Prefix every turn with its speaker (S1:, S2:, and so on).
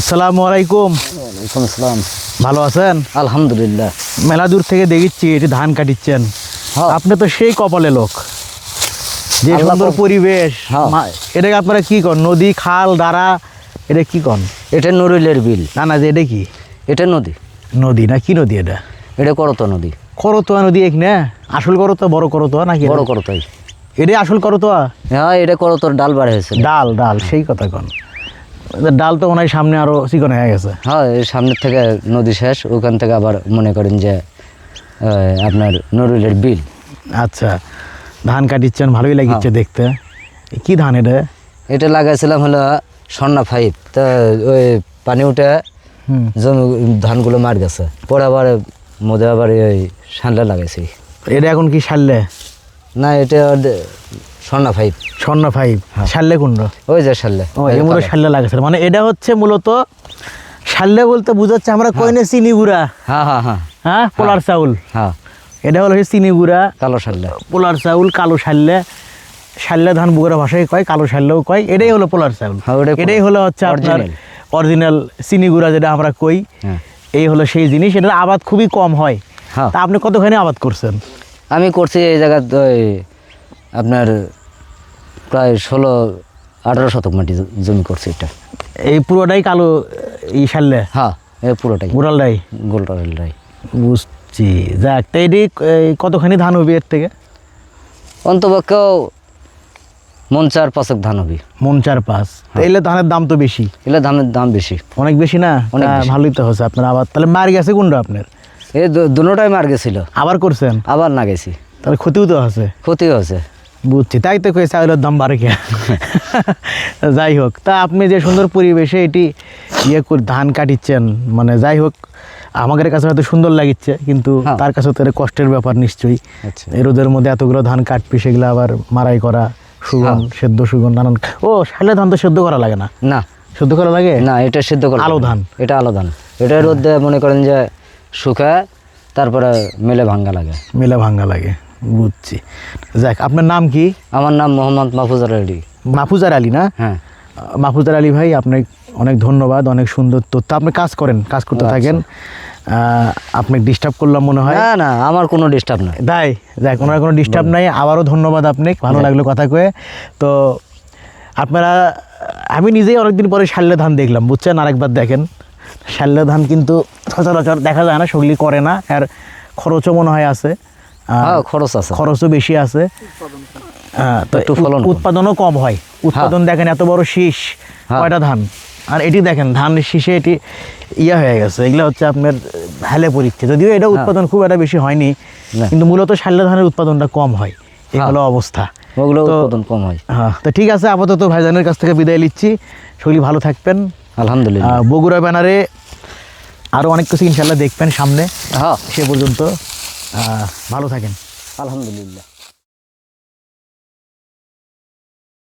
S1: আসসালামু আলাইকুম।
S2: ওয়ালাইকুম আসসালাম।
S1: ভালো আছেন?
S2: আলহামদুলিল্লাহ।
S1: মেলা দূর থেকে দেখিচ্ছি এটি ধান কাটিচ্ছেন।
S2: হ্যাঁ।
S1: আপনি তো সেই কপালে লোক। যে সুন্দর পরিবেশ
S2: হ্যাঁ।
S1: এটাকে আপনারা কি কন? নদী খাল দাঁড়া এটা কি কন?
S2: এটা নরুলের বিল।
S1: না না যে এটা কি?
S2: এটা নদী।
S1: নদী না কি নদী এটা?
S2: এটা করতো নদী।
S1: করতোয়া নদী এক না? আসল করতোয়া বড় করতোয়া নাকি
S2: বড় করতোই
S1: এটাই আসল করতোয়া?
S2: হ্যাঁ এটা করতোর ডাল বাড়ে হয়েছে।
S1: ডাল ডাল সেই কথা কন। ডাল তো মনে হয় সামনে আরও চিকন হয়ে গেছে।
S2: হ্যাঁ সামনের থেকে নদী শেষ ওখান থেকে আবার মনে করেন যে আপনার নরুলের বিল।
S1: আচ্ছা ধান কাটিচ্ছেন ভালোই লাগিচ্ছে
S2: হ্যাঁ।
S1: দেখতে। কি ধান এটা?
S2: এটা লাগাইছিলাম হলো স্বর্ণা ফাইভ তা ওই পানি উঠে জমি ধানগুলো মার গেছে। পরে আবার মধ্যে আবার ওই সানলা লাগাইছি।
S1: এটা এখন কি সারলে?
S2: না এটা স্বর্ণা ফাইভ
S1: স্বর্ণ ফাইভ সারলে কুণ্ড
S2: ওই যে
S1: ও এই মূলত সারলে লাগাচ্ছে মানে এটা হচ্ছে মূলত সারলে বলতে বুঝাচ্ছে আমরা কইনে চিনি গুড়া।
S2: হ্যাঁ হ্যাঁ হ্যাঁ।
S1: হ্যাঁ পোলার চাউল।
S2: হ্যাঁ।
S1: এটা হলো চিনি গুড়া।
S2: কালো সারলে
S1: পোলার চাউল কালো সারলে সারলে ধান বুগুরা ভাষায় কয় কালো সারলেও কয়। এটাই হলো পোলার চাউল।
S2: হ্যাঁ।
S1: এটাই হলো হচ্ছে আপনার অরিজিনাল চিনি গুড়া যেটা আমরা কই।
S2: হ্যাঁ।
S1: এই হলো সেই জিনিস। এটার আবাদ খুবই কম হয়।
S2: হ্যাঁ।
S1: তা আপনি কতখানি আবাদ করছেন?
S2: আমি করছি এই জায়গা আপনার প্রায় ষোলো আঠারো শতক মাটি জমি করছি এটা।
S1: এই পুরোটাই কালো ই সারলে
S2: হ্যাঁ এই পুরোটাই।
S1: গুড়ালটাই
S2: গোলটা রেলটাই
S1: বুঝছি। যাক তা এটি এই কতখানি ধান হবে এর থেকে?
S2: অন্তপক্ষেও মন চার পাঁচক ধান হবে।
S1: মন চার পাঁচ।
S2: হ্যাঁ।
S1: তাইলে ধানের দাম তো বেশি।
S2: এগুলো ধানের দাম বেশি।
S1: অনেক বেশি না?
S2: অনেক
S1: ভালোই তো হচ্ছে আপনার আবার তাহলে মার গেছে কোনটা আপনার?
S2: এই দুটাই মার গেছিল।
S1: আবার করছেন?
S2: আবার না গেছি।
S1: তাহলে ক্ষতিও তো আছে।
S2: ক্ষতি হয়েছে
S1: বুঝছি তাই তো কই চাউলের দাম বাড়ে কে? যাই হোক তা আপনি যে সুন্দর পরিবেশে এটি ইয়ে ধান কাটিচ্ছেন মানে যাই হোক আমাদের কাছে হয়তো সুন্দর লাগিচ্ছে কিন্তু
S2: হ্যাঁ।
S1: তার কাছে তো কষ্টের ব্যাপার নিশ্চয়ই।
S2: আচ্ছা।
S1: এই রোদের মধ্যে এতগুলো ধান কাটবি সেগুলো আবার মারাই করা সুগন
S2: হ্যাঁ।
S1: সেদ্ধ সুগন নানান ও শালে ধান তো সেদ্ধ করা লাগে না?
S2: না।
S1: সেদ্ধ করা লাগে?
S2: না এটা সেদ্ধ করা
S1: আলো ধান।
S2: এটা আলো ধান। এটা রোদে মনে করেন যে শুকায় তারপরে মেলে ভাঙ্গা লাগে।
S1: মেলে ভাঙ্গা লাগে বুঝছি। যাক আপনার নাম কি?
S2: আমার নাম মোহাম্মদ মাহফুজার আলী।
S1: মাহফুজার আলী না?
S2: হ্যাঁ।
S1: মাহফুজার আলী ভাই আপনাকে অনেক ধন্যবাদ অনেক সুন্দর তথ্য। আপনি কাজ করেন কাজ করতে
S2: আচ্ছা।
S1: থাকেন। আপনাকে ডিস্টার্ব করলাম মনে হয়।
S2: না না আমার কোনো ডিস্টার্ব নাই
S1: তাই? যাক ওনার কোনো ডিস্টার্ব নাই। আবারও ধন্যবাদ আপনি ভালো লাগল কথা কয়ে। তো আপনারা আমি নিজেই অনেকদিন পরে শাল্য ধান দেখলাম বুঝছেন? আরেকবার দেখেন। শাল্য ধান কিন্তু সচরাচর দেখা যায় না সেগুলি করে না আর খরচও মনে হয় আছে।
S2: হ্যাঁ খরচ আছে।
S1: খরচও বেশি আছে। হ্যাঁ, তো
S2: ফলন
S1: উৎপাদনও কম হয়। উৎপাদন দেখেন এত বড় শীষ
S2: হ্যাঁ।
S1: কয়টা ধান? আর এটি দেখেন ধান শীষে এটি ইয়া হয়ে গেছে। এগুলো হচ্ছে আপনার হেলে পরীক্ষা। যদিও এটা উৎপাদন খুব একটা বেশি হয়নি কিন্তু মূলত শাল্য ধানের উৎপাদনটা কম হয়। এই
S2: হ্যাঁ।
S1: হলো অবস্থা।
S2: ওগুলো উৎপাদন কম হয়।
S1: হ্যাঁ তো ঠিক আছে আপাতত ভাইজানের কাছ থেকে বিদায় নিচ্ছি। শরীর ভালো থাকবেন।
S2: আলহামদুলিল্লাহ।
S1: বগুড়া ব্যানারে আরও অনেক কিছু ইনশাল্লাহ দেখবেন সামনে।
S2: হ্যাঁ।
S1: সে পর্যন্ত আহ, ভালো থাকেন।
S2: আলহামদুলিল্লাহ।